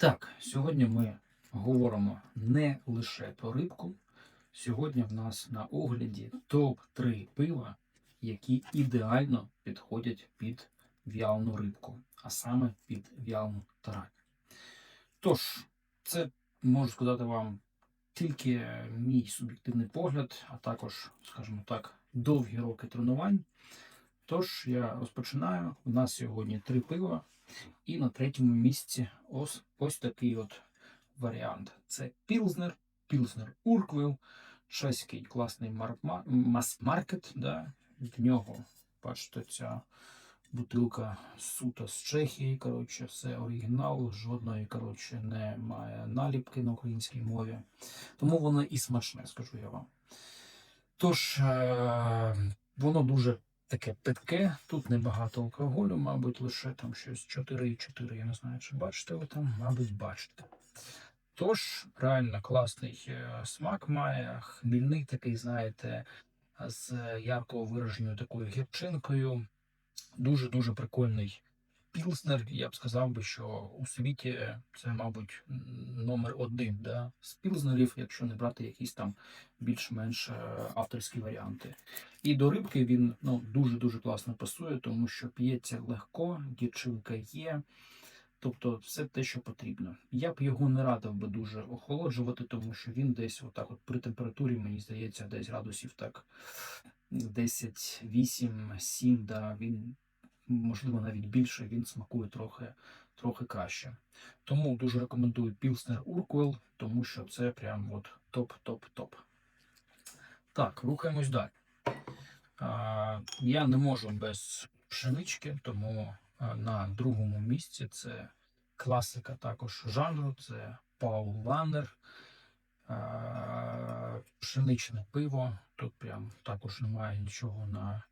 Так, сьогодні ми говоримо не лише про рибку. Сьогодні в нас на огляді топ-3 пива, які ідеально підходять під в'ялну рибку, а саме під в'ялну тарань. Тож, це можу сказати вам тільки мій суб'єктивний погляд, а також, скажімо так, довгі роки тренувань. Тож я розпочинаю. У нас сьогодні три пива. І на третьому місці ось, ось такий от варіант. Це Пілзнер, Пілзнер Урквіл, чеський класний марк- мас-маркет. Да? В нього, бачите, ця бутилка суто з Чехії. Коротше, все оригінал, жодної коротше, немає наліпки на українській мові. Тому воно і смачне, скажу я вам. Тож, е- воно дуже таке питке, тут небагато алкоголю, мабуть, лише там щось 4,4. Я не знаю, чи бачите ви там, мабуть, бачите. Тож, реально класний е, смак має, хмільний такий, знаєте, з ярко вираженою такою гірчинкою. Дуже-дуже прикольний пілснер. Я б сказав би, що у світі це, мабуть, номер один да, з пілзнерів, якщо не брати якісь там більш-менш е, авторські варіанти. І до рибки він ну, дуже-дуже класно пасує, тому що п'ється легко, дівчинка є. Тобто все те, що потрібно. Я б його не радив би дуже охолоджувати, тому що він десь отак от при температурі, мені здається, десь градусів так 10, 8, 7, да, він, можливо, навіть більше, він смакує трохи, трохи краще. Тому дуже рекомендую Pilsner Urquell, тому що це прям от топ-топ-топ. Так, рухаємось далі. А, я не можу без пшенички, тому на другому місці це класика також жанру, це Паул Ланнер. Пшеничне пиво. Тут прям також немає нічого на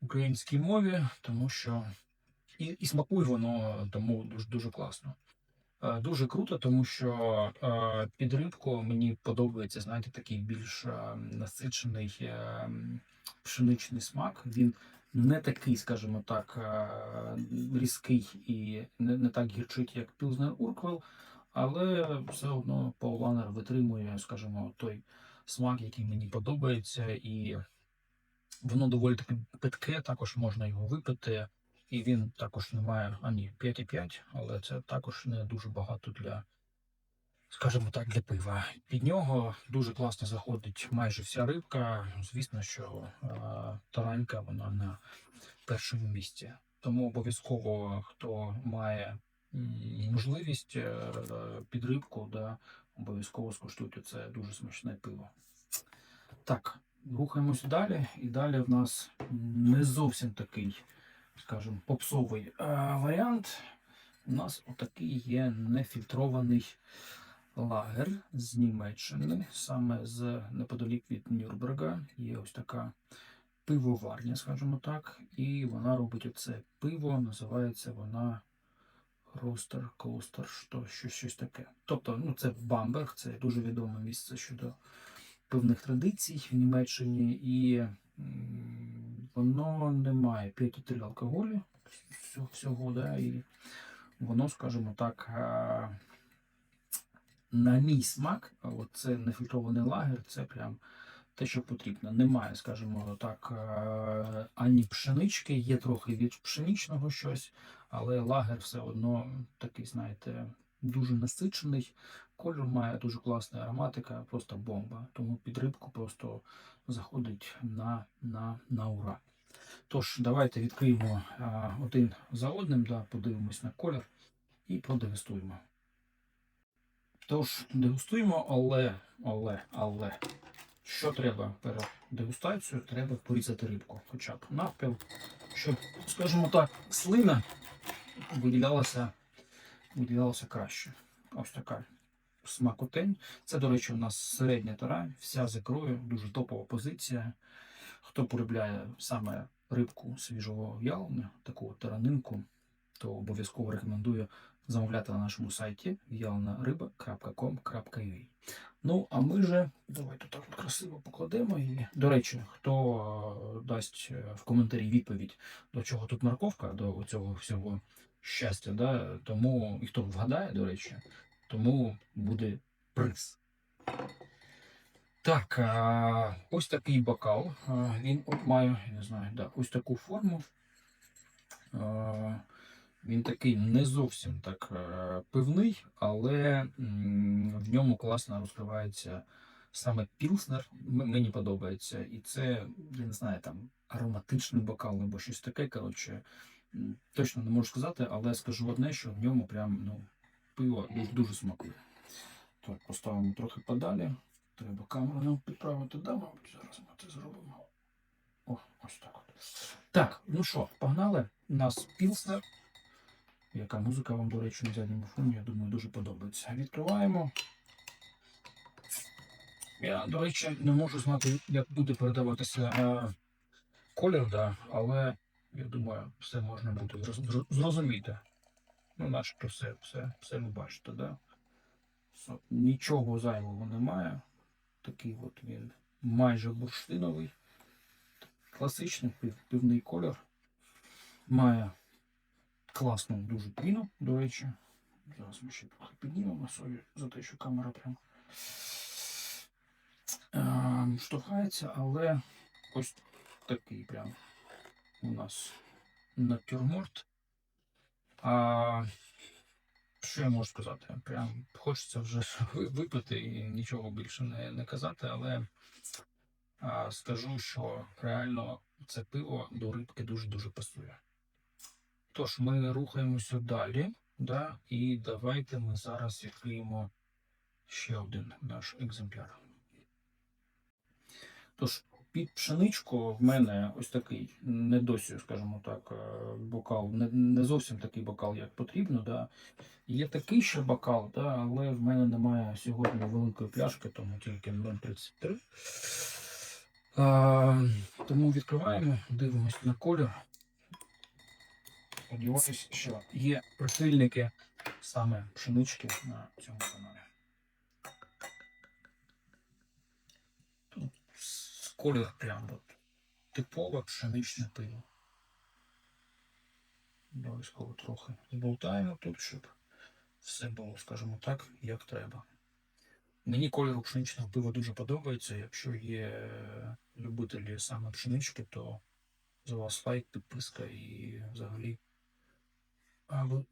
українській мові, тому що і, і смакує воно тому дуже, дуже класно. Е, Дуже круто, тому що е, під рибку мені подобається, знаєте, такий більш е, насичений пшеничний смак. Він не такий, скажімо так, різкий і не, не так гірчить, як Пілзнер Урквел, але все одно Пауланер витримує, скажімо, той смак, який мені подобається, і воно доволі таки питке, також можна його випити. І він також не має ані 5,5, але це також не дуже багато для, скажімо так, для пива. Під нього дуже класно заходить майже вся рибка. Звісно, що е, таранька вона на першому місці. Тому обов'язково, хто має можливість е, під рибку, да, обов'язково скуштуйте це дуже смачне пиво. Так, рухаємося далі. І далі в нас не зовсім такий скажімо, попсовий е, варіант. У нас отакий є нефільтрований лагер з Німеччини, саме з неподалік від Нюрнберга. Є ось така пивоварня, скажімо так, і вона робить оце пиво, називається вона Ростер, Клостер, що, що, щось таке. Тобто, ну, це Бамберг, це дуже відоме місце щодо певних традицій в Німеччині, і воно не має 5,3 алкоголю всього, да, і воно, скажімо так, е, на мій смак, це нефільтрований лагер, це прям те, що потрібно. Немає, скажімо так, е, ані пшенички, є трохи від пшеничного щось, але лагер все одно такий, знаєте, дуже насичений. Кольор має дуже класна ароматика, просто бомба. Тому під рибку просто заходить на, на, на ура. Тож, давайте відкриємо а, один за одним, да, подивимось на колір і продегустуємо. Тож, дегустуємо, але, але, але, що треба перед дегустацією? Треба порізати рибку, хоча б навпіл, щоб, скажімо так, слина виділялася, виділялася краще. Ось така смакотень. Це, до речі, у нас середня тарань, вся з ікрою, дуже топова позиція. Хто полюбляє саме рибку свіжого в'ялення, таку таранинку, то обов'язково рекомендую замовляти на нашому сайті в'яленариба.com.ua. Ну, а ми же давайте так красиво покладемо. І, до речі, хто е, дасть е, в коментарі відповідь, до чого тут морковка, до цього всього щастя, да? тому і хто вгадає, до речі, тому буде приз. Так, ось такий бокал. Він от має, не знаю, да, ось таку форму. Він такий не зовсім так е, пивний, але в ньому класно розкривається саме пілснер. Мені подобається. І це, я не знаю, там ароматичний бокал або щось таке. Коротше, точно не можу сказати, але скажу одне, що в ньому прям ну, пиво дуже, смакує. Так, поставимо трохи подалі. Треба камеру нам підправити, да, мабуть, зараз ми це зробимо. О, ось так от. Так, ну що, погнали. У нас пілснер. Яка музика вам, до речі, на задньому фоні, я думаю, дуже подобається. Відкриваємо. Я, до речі, не можу знати, як буде передаватися е, колір, да, але я думаю, все можна буде зрозуміти. Ну, начебто все, все, все ви бачите, да? Нічого зайвого немає. Такий от він майже бурштиновий. Класичний пивний колір. Має класну дуже піну, до речі. Зараз ми ще трохи піднімемо собі за те, що камера прям е, штовхається, але ось такий прям у нас натюрморт. А, що я можу сказати? Прям хочеться вже випити і нічого більше не, не казати, але а, скажу, що реально це пиво до рибки дуже-дуже пасує. Тож, ми рухаємося далі, да, і давайте ми зараз відкриємо ще один наш екземпляр. Тож, під пшеничку в мене ось такий, не досі, скажімо так, е, бокал, не, не зовсім такий бокал, як потрібно. Да. Є такий ще бокал, да, але в мене немає сьогодні великої пляшки, тому тільки 0,33. А, тому відкриваємо, дивимося на колір. Сподіваюсь, що є прихильники саме пшенички на цьому каналі. Колір прям от типове пшеничне пиво. Обов'язково трохи зболтаємо тут, щоб все було, скажімо так, як треба. Мені колір пшеничного пива дуже подобається. Якщо є любителі саме пшенички, то за вас лайк, підписка і взагалі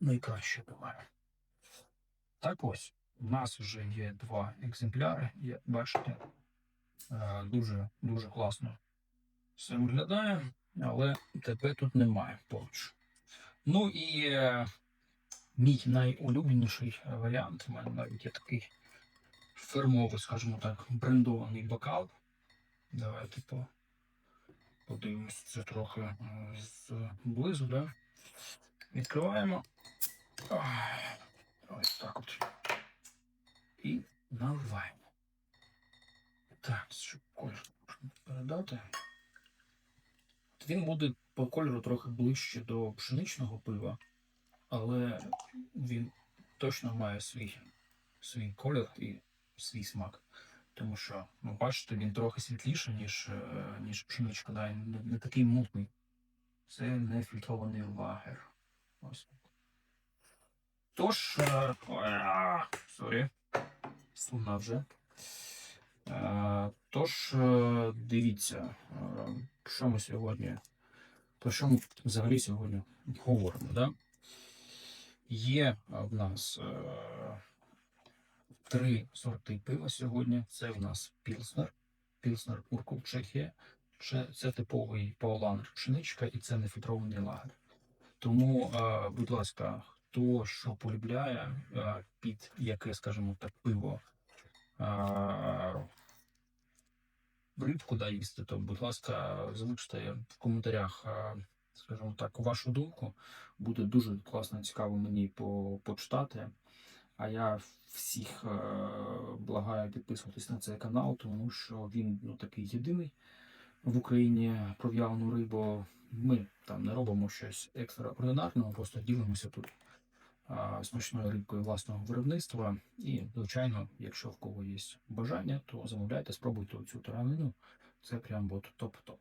найкраще буває. Так ось, у нас вже є два екземпляри, бачите. Е, Дуже, дуже класно все виглядає, але тебе тут немає поруч. Ну і е, мій найулюбленіший варіант, у мене навіть є такий фірмовий, скажімо так, брендований бокал. Давайте по, подивимось це трохи е, зблизу, да? Відкриваємо. Ось так от. І наливаємо. Так, щоб колір можна передати. Він буде по кольору трохи ближче до пшеничного пива, але він точно має свій, свій колір і свій смак. Тому що, ну, бачите, він трохи світліший, ніж, е, ніж пшеничка, да? не, не такий мутний. Це не фільтрований лагер. Ось. Тож, е, сорі, сумна вже. Е, Тож, е, дивіться, е, що ми сьогодні, про що ми взагалі сьогодні говоримо. Да? Є в нас три сорти пива сьогодні. Це в нас Пілснер, Пілснер Уркул Чехія. Це, типовий Паулан пшеничка і це нефільтрований лагер. Тому, будь ласка, хто що полюбляє, під яке, скажімо так, пиво рибку да, їсти, то, будь ласка, залиште в коментарях, скажімо так, вашу думку. Буде дуже класно, цікаво мені по- почитати. А я всіх е, благаю підписуватись на цей канал, тому що він ну, такий єдиний в Україні про в'ялену рибу. Ми там не робимо щось екстраординарного, просто ділимося тут смачною рибкою власного виробництва. І, звичайно, якщо в кого є бажання, то замовляйте, спробуйте цю таранину. Це прям от топ-топ.